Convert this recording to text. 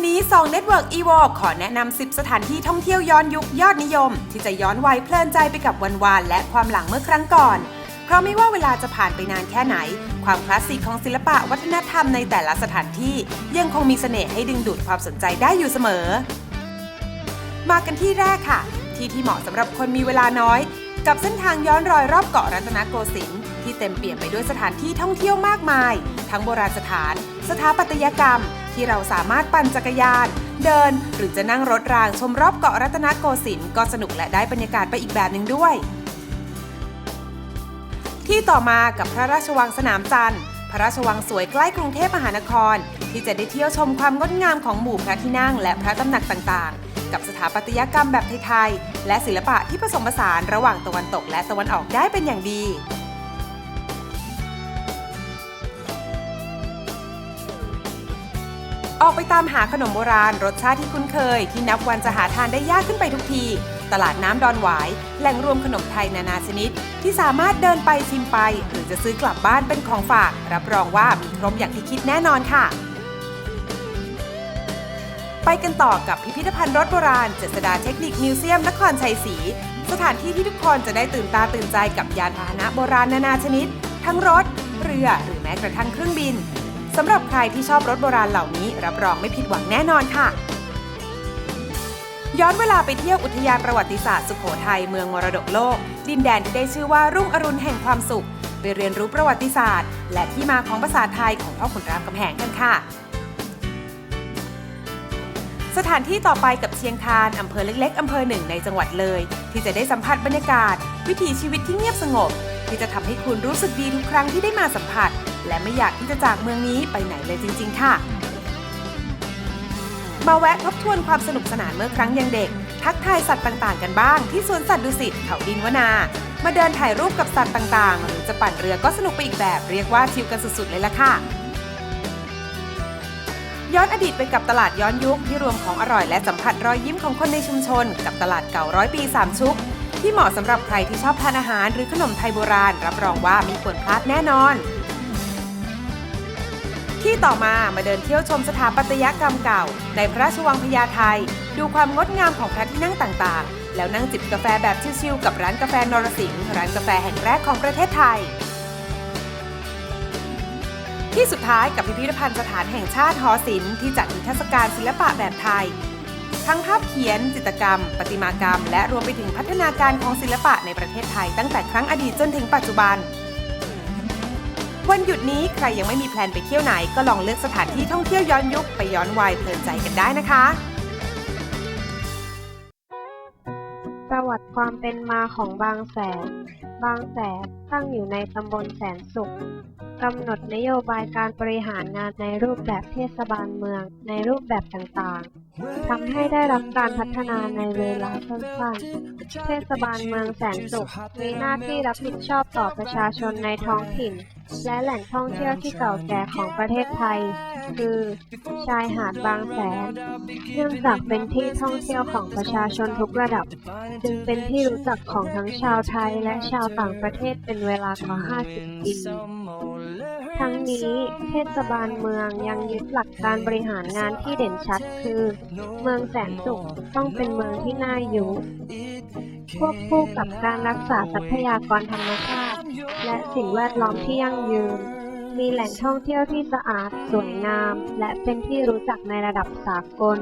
ันนี้2 Network e v o ขอแนะนำ 10 สถานที่ท่องเที่ยวย้อนยุคยอดนิยม ที่จะย้อนวัยเพลินใจไปกับวันวานและความหลังเมื่อครั้งก่อน เพราะไม่ว่าเวลาจะผ่านไปนานแค่ไหน ความคลาสสิกของศิลปะวัฒนธรรมในแต่ละสถานที่ ยังคงมีเสน่ห์ให้ดึงดูดความสนใจได้อยู่เสมอ มากันที่แรกค่ะ ที่ที่เหมาะสำหรับคนมีเวลาน้อย กับเส้นทางย้อนรอยรอบเกาะรัตนโกสินทร์ที่เต็มเปี่ยมไปด้วยสถานที่ท่องเที่ยวมากมาย ทั้งโบราณสถาน สถาปัตยกรรม ที่เราสามารถปั่นจักรยาน เดิน หรือจะนั่งรถรางชมรอบเกาะรัตนโกสินทร์ก็สนุกและได้บรรยากาศไปอีกแบบหนึ่งด้วย ที่ต่อมากับพระราชวังสนามจันทร์พระราชวังสวยใกล้กรุงเทพมหานคร ที่จะได้เที่ยวชมความงดงามของหมู่พระที่นั่งและพระตำหนักต่างๆ กับสถาปัตยกรรมแบบไทยๆและศิลปะที่ผสมผสานระหว่างตะวันตกและตะวันออกได้เป็นอย่างดี ออกไปตามหาขนมโบราณ รสชาติที่คุ้นเคย ที่นับวันจะหาทานได้ยากขึ้นไปทุกที ตลาดน้ำดอนหวาย แหล่งรวมขนมไทยนานาชนิด ที่สามารถเดินไปชิมไป หรือจะซื้อกลับบ้านเป็นของฝาก รับรองว่ามีครบอย่างที่คิดแน่นอนค่ะ ไปกันต่อกับพิพิธภัณฑ์รถโบราณเจษดาเทคนิคมิวเซียมนครชัยศรีสถานที่ที่ทุกคนจะได้ตื่นตาตื่นใจกับยานพาหนะโบราณนานาชนิด ทั้งรถ เรือหรือแม้กระทั่งเครื่องบิน สำหรับใครที่ชอบรถโบราณเหล่านี้ รับรองไม่ผิดหวังแน่นอนค่ะ ย้อนเวลาไปเที่ยวอุทยานประวัติศาสตร์สุโขทัยเมืองมรดกโลก ดินแดนที่ได้ชื่อว่ารุ่งอรุณแห่งความสุข ไปเรียนรู้ประวัติศาสตร์ และที่มาของภาษาไทยของพ่อขุนรามคำแหงกันค่ะสถานที่ต่อไปกับเชียงคานอำเภอเล็ก ๆอำเภอหนึ่งในจังหวัดเลย ที่จะได้สัมผัสบรรยากาศ วิถีชีวิตที่เงียบสงบ ที่จะทำให้คุณรู้สึกดีทุกครั้งที่ได้มาสัมผัส และไม่อยากที่จะจากเมืองนี้ไปไหนเลยจริง ๆ ค่ะ มาแวะทบทวนความสนุกสนานเมื่อครั้งยังเด็ก ทักทายสัตว์ต่างๆ กันบ้างที่สวนสัตว์ดุสิตเขาดินวนา มาเดินถ่ายรูปกับสัตว์ต่างๆ หรือจะปั่นเรือก็สนุกไปอีกแบบ เรียกว่าชิลกันสุดๆเลยล่ะค่ะย้อนอดีตไปกับตลาดย้อนยุคที่รวมของอร่อยและสัมผัสรอยยิ้มของคนในชุมชน กับตลาดเก่าร้อยปีสามชุก ที่เหมาะสำหรับใครที่ชอบทานอาหารหรือขนมไทยโบราณ รับรองว่าไมีควรพลาดแน่นอน ที่ต่อมามาเดินเที่ยวชมสถาปัตยกรรมเก่า ในพระราชวังพญาไทดูความงดงามของพระที่นั่งต่างๆ แล้วนั่งจิบกาแฟแบบชิลๆกับร้านกาแฟนรสิงห์ร้านกาแฟแห่งแรกของประเทศไทย ที่สุดท้ายกับพิพิธภัณฑ์สถานแห่งชาติหอศิลป์ที่จัดนิทรรศการศิลปะแบบไทย ทั้งภาพเขียน จิตรกรรม ประติมากรรม และรวมไปถึงพัฒนาการของศิลปะในประเทศไทย ตั้งแต่ครั้งอดีตจนถึงปัจจุบัน วันหยุดนี้ใครยังไม่มีแพลนไปเที่ยวไหนก็ลองเลือกสถานที่ท่องเที่ยวย้อนยุคไปย้อนวัยเพลินใจกันได้นะคะ ประวัติความเป็นมาของบางแสน บางแสนตั้งอยู่ในตำบลแสนสุขกำหนดนโยบายการบริหารงานในรูปแบบเทศบาลเมืองในรูปแบบต่างๆ ทำให้ได้รับการพัฒนาในเวลาสั้นๆ เทศบาลเมืองแสนสุขมีหน้าที่รับผิดชอบต่อประชาชนในท้องถิ่น และแหล่งท่องเที่ยวที่เก่าแก่ของประเทศไทย คือ ชายหาดบางแสน เนื่องจากเป็นที่ท่องเที่ยวของประชาชนทุกระดับ จึงเป็นที่รู้จักของทั้งชาวไทยและชาวต่างประเทศเป็นเวลากว่า 50 ปี ทั้งนี้เทศบาลเมืองยังยึดหลักการบริหารงานที่เด่นชัดคือ เมืองแสนสุขต้องเป็นเมืองที่น่าอยู่ควบคู่กับการรักษาทรัพยากรธรรมชาติ และสิ่งแวดล้อมที่ยั่งยืน มีแหล่งท่องเที่ยวที่สะอาด สวยงาม และเป็นที่รู้จักในระดับสากล